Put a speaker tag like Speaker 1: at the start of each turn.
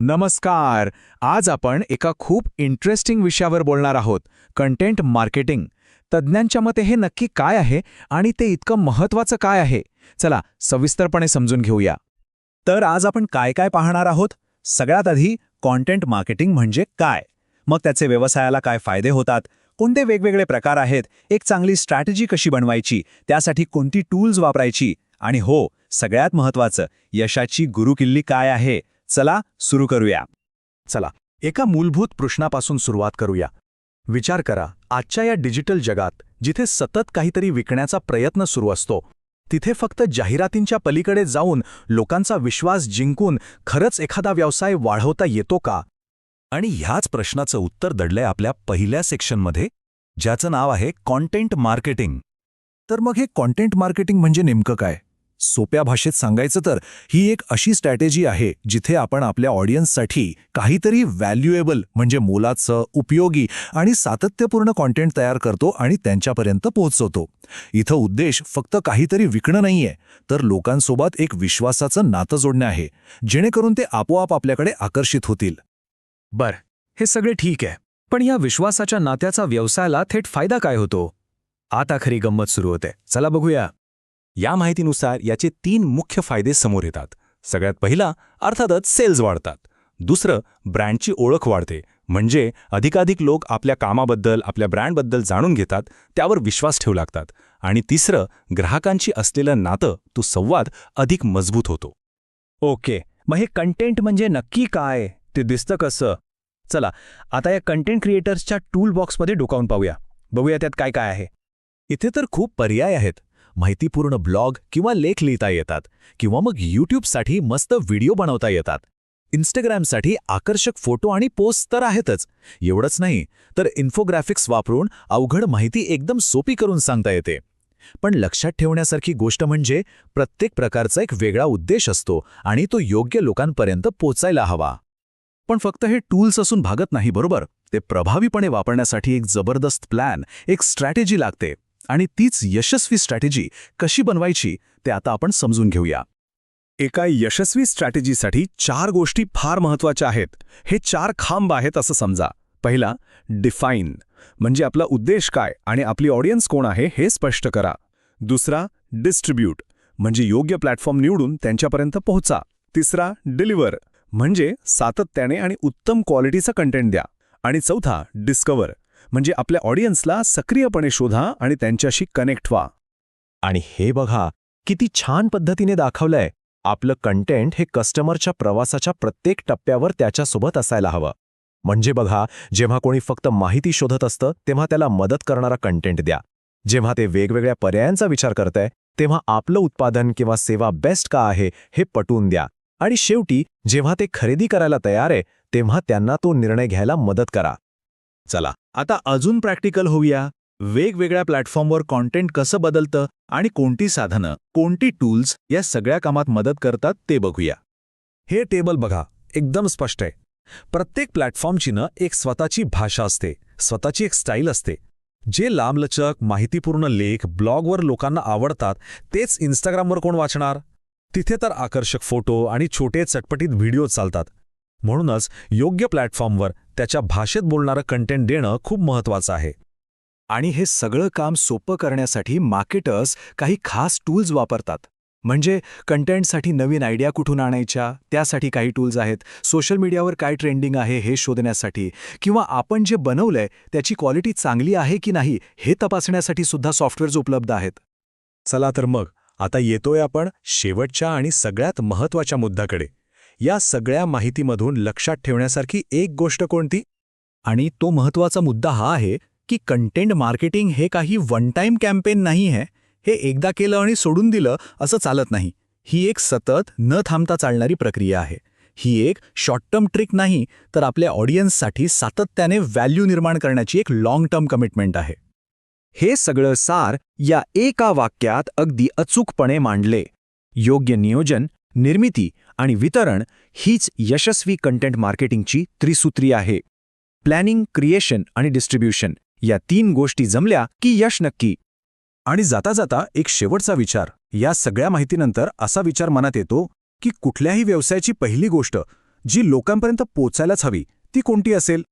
Speaker 1: नमस्कार. आज आपण एका खूप इंटरेस्टिंग विषयावर बोलणार आहोत कंटेंट मार्केटिंग तज्ज्ञांच्या मते हे नक्की काय आहे आणि ते इतकं महत्वाचं काय आहे? चला सविस्तरपणे समजून घेऊया.
Speaker 2: तर आज आपण काय काय पाहणार आहोत? सगळ्यात आधी कॉन्टेंट मार्केटिंग म्हणजे काय? मग त्याचे व्यवसायाला काय फायदे होतात? कोणते वेगवेगळे प्रकार आहेत? एक चांगली स्ट्रॅटेजी कशी बनवायची? त्यासाठी कोणती टूल्स वापरायची? आणि हो सगळ्यात महत्वाचं यशाची गुरुकिल्ली काय आहे? चला सुरू करूया.
Speaker 1: चला एका मूलभूत प्रश्नापासून सुरुवात करूया. विचार करा आजच्या या डिजिटल जगात जिथे सतत काहीतरी विकण्याचा प्रयत्न सुरू असतो तिथे फक्त जाहिरातींच्या पलीकडे जाऊन लोकांचा विश्वास जिंकून खरंच एखादा व्यवसाय वाढवता येतो का?
Speaker 2: आणि ह्याच प्रश्नाचं उत्तर दडलंय आपल्या पहिल्या सेक्शनमध्ये ज्याचं नाव आहे कॉन्टेंट मार्केटिंग. तर मग हे कॉन्टेंट मार्केटिंग म्हणजे नेमकं काय? सोप्या भाषेत सांगायचं तर ही एक अशी स्ट्रॅटेजी आहे जिथे आपण आपल्या ऑडियन्ससाठी काहीतरी व्हॅल्युएबल म्हणजे मोलाचं उपयोगी आणि सातत्यपूर्ण कॉन्टेंट तयार करतो आणि त्यांच्यापर्यंत पोहोचवतो. इथं उद्देश फक्त काहीतरी विकणं नाहीये तर लोकांसोबत एक विश्वासाचं नातं जोडणं आहे जेणेकरून ते आपोआप आपल्याकडे आकर्षित होतील.
Speaker 3: बर हे सगळे ठीक आहे पण या विश्वासाच्या नात्याचा व्यवसायाला थेट फायदा काय होतो? आता खरी गंमत सुरू होते चला बघूया.
Speaker 4: या माहितीनुसार याचे तीन मुख्य फायदे समोर येतात. सगळ्यात पहिला अर्थातच सेल्स वाढतात. दुसरं ब्रँडची ओळख वाढते. म्हणजे अधिकाधिक लोक आपल्या कामाबद्दल आपल्या ब्रँडबद्दल जाणून घेतात त्यावर विश्वास ठेवू लागतात. आणि तिसरं ग्राहकांची असलेलं नातं तो संवाद अधिक मजबूत होतो.
Speaker 3: ओके. मग हे कंटेंट म्हणजे नक्की काय? ते दिसतं कसं? चला आता या कंटेंट क्रिएटर्सच्या टूल बॉक्समध्ये डोकावून पाहूया. बघूया त्यात काय काय आहे.
Speaker 2: इथे तर खूप पर्याय आहेत. माहितीपूर्ण ब्लॉग किंवा लेख लिहिता येतात किंवा मग यूट्यूबसाठी मस्त व्हिडिओ बनवता येतात. इंस्टाग्रामसाठी आकर्षक फोटो आणि पोस्ट तर आहेतच. एवढंच नाही तर इन्फोग्राफिक्स वापरून अवघड माहिती एकदम सोपी करून सांगता येते. पण लक्षात ठेवण्यासारखी गोष्ट म्हणजे प्रत्येक प्रकारचा एक वेगळा उद्देश असतो आणि तो योग्य लोकांपर्यंत पोचायला हवा. पण फक्त हे टूल्स असून भागत नाही बरोबर? ते प्रभावीपणे वापरण्यासाठी एक जबरदस्त प्लॅन एक स्ट्रॅटेजी लागते. आणि तीच यशस्वी स्ट्रॅटेजी कशी बनवायची ते आता आपण समजून घेऊया.
Speaker 3: एका यशस्वी स्ट्रॅटेजीसाठी चार गोष्टी फार महत्त्वाच्या आहेत. हे चार खांब आहेत असं समजा. पहिला डिफाईन. म्हणजे आपला उद्देश काय आणि आपली ऑडियन्स कोण आहे हे स्पष्ट करा. दुसरा डिस्ट्रीब्यूट. म्हणजे योग्य प्लॅटफॉर्म निवडून त्यांच्यापर्यंत पोहोचा. तिसरा डिलिव्हर. म्हणजे सातत्याने आणि उत्तम क्वालिटीचा कंटेंट द्या. आणि चौथा डिस्कवर. म्हणजे आपल्या ऑडियन्सला सक्रियपणे शोधा आणि त्यांच्याशी कनेक्ट व्हा.
Speaker 2: आणि हे बघा किती छान पद्धतीने दाखवलंय. आपलं कंटेंट हे कस्टमरच्या प्रवासाच्या प्रत्येक टप्प्यावर त्याच्यासोबत असायला हवं. म्हणजे बघा जेव्हा कोणी फक्त माहिती शोधत असतं तेव्हा त्याला मदत करणारा कंटेंट द्या. जेव्हा ते वेगवेगळ्या पर्यायांचा विचार करतंय तेव्हा आपलं उत्पादन किंवा सेवा बेस्ट का आहे हे पटवून द्या. आणि शेवटी जेव्हा ते खरेदी करायला तयार आहे तेव्हा त्यांना तो निर्णय घ्यायला मदत करा. चला. आता अजून प्रॅक्टिकल होऊया. वेगवेगळ्या प्लॅटफॉर्मवर कॉन्टेंट कसं बदलतं आणि कोणती साधनं कोणती टूल्स या सगळ्या कामात मदत करतात ते बघूया.
Speaker 3: हे टेबल बघा एकदम स्पष्ट आहे. प्रत्येक प्लॅटफॉर्मची ना एक स्वतःची भाषा असते स्वतःची एक स्टाईल असते. जे लांबलचक माहितीपूर्ण लेख ब्लॉगवर लोकांना आवडतात तेच इंस्टाग्रामवर कोण वाचणार? तिथे तर आकर्षक फोटो आणि छोटे चटपटीत व्हिडिओ चालतात. म्हणूनच योग्य प्लॅटफॉर्मवर त्याच्या भाषेत बोलणारं कंटेंट देणं खूप महत्वाचं आहे.
Speaker 2: आणि हे सगळं काम सोपं करण्यासाठी मार्केटर्स काही खास टूल्स वापरतात. म्हणजे कंटेंटसाठी नवीन आयडिया कुठून आणायच्या त्यासाठी काही टूल्स आहेत. सोशल मीडियावर काय ट्रेंडिंग आहे हे शोधण्यासाठी. किंवा आपण जे बनवलंय त्याची क्वालिटी चांगली आहे की नाही हे तपासण्यासाठी सुद्धा सॉफ्टवेअर्स उपलब्ध आहेत.
Speaker 3: चला तर मग आता येतोय आपण शेवटच्या आणि सगळ्यात महत्त्वाच्या मुद्द्याकडे. या सगळ्या माहितीमधून लक्षात ठेवण्यासारखी एक गोष्ट कोणती?
Speaker 2: आणि तो महत्त्वाचा मुद्दा हा आहे की कंटेंट मार्केटिंग हे काही वन टाईम कॅम्पेन नाही आहे. हे एकदा केलं आणि सोडून दिलं असं चालत नाही. ही एक सतत न थांबता चालणारी प्रक्रिया आहे. ही एक शॉर्ट टर्म ट्रिक नाही तर आपल्या ऑडियन्ससाठी सातत्याने व्हॅल्यू निर्माण करण्याची एक लाँग टर्म कमिटमेंट आहे. हे सगळं सार या एका वाक्यात अगदी अचूकपणे मांडले. योग्य नियोजन निर्मिती आणि वितरण हीच यशस्वी कंटेंट मार्केटिंगची त्रिसूत्री आहे. प्लॅनिंग क्रिएशन आणि डिस्ट्रीब्युशन या तीन गोष्टी जमल्या की यश नक्की.
Speaker 3: आणि जाता जाता एक शेवटचा विचार. या सगळ्या माहितीनंतर असा विचार मनात येतो की कुठल्याही व्यवसायाची पहिली गोष्ट जी लोकांपर्यंत पोचायलाच हवी ती कोणती असेल?